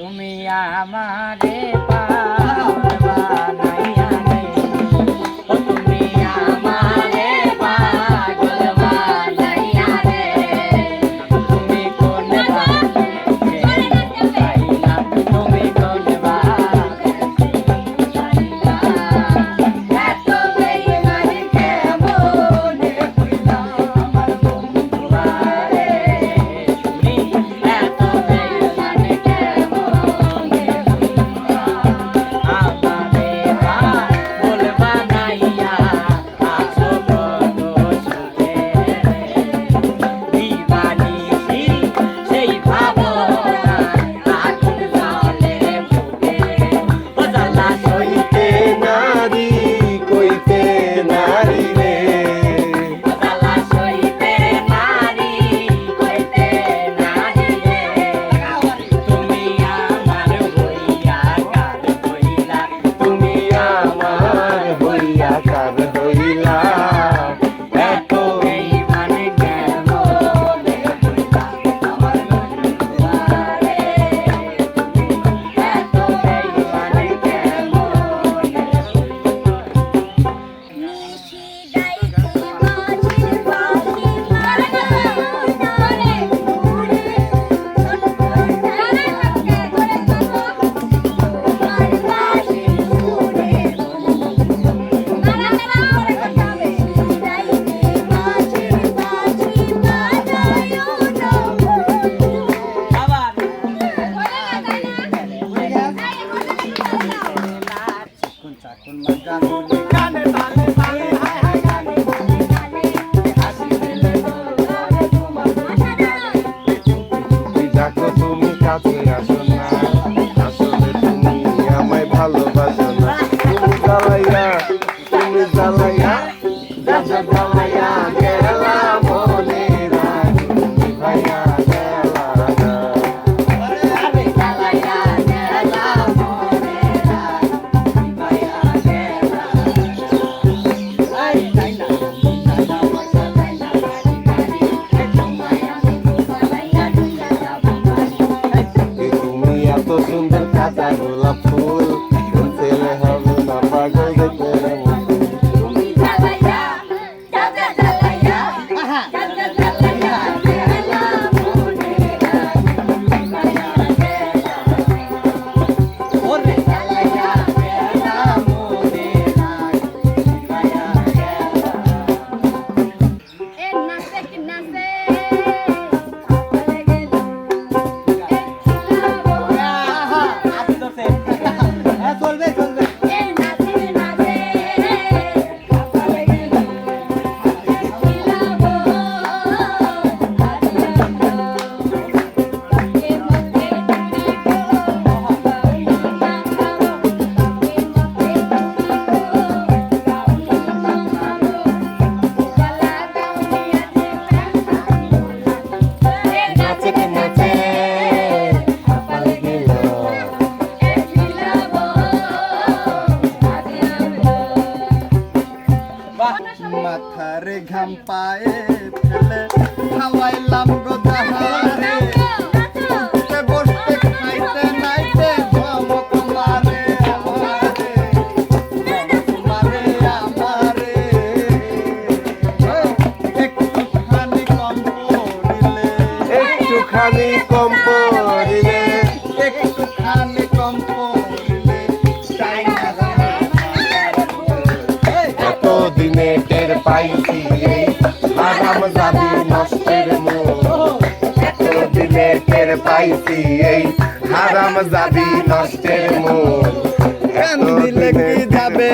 তুমি আমারে Terima kasih telah second, I. মাথার ঘাম পায়ে ফেলে খাওয়াইলাম গো জাহারে খানি কম্পন নাম যাবি নষ্টের এত দিনে টের পাইছি এই হারাম যাবি নষ্টের মূল। এত দিলে কি যাবে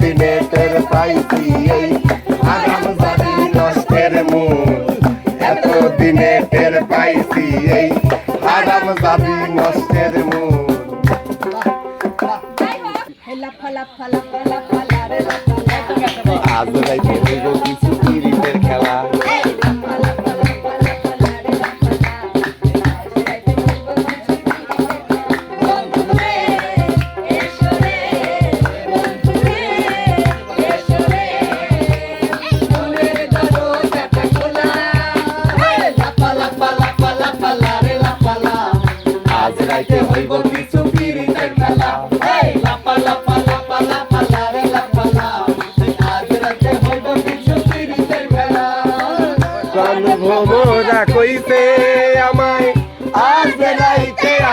দিনে টের পাইছি এই হারাম যাবি নষ্টের মূল। এত দিনে টের পাইছি এই হারাম যাবি নষ্টের casa, velho.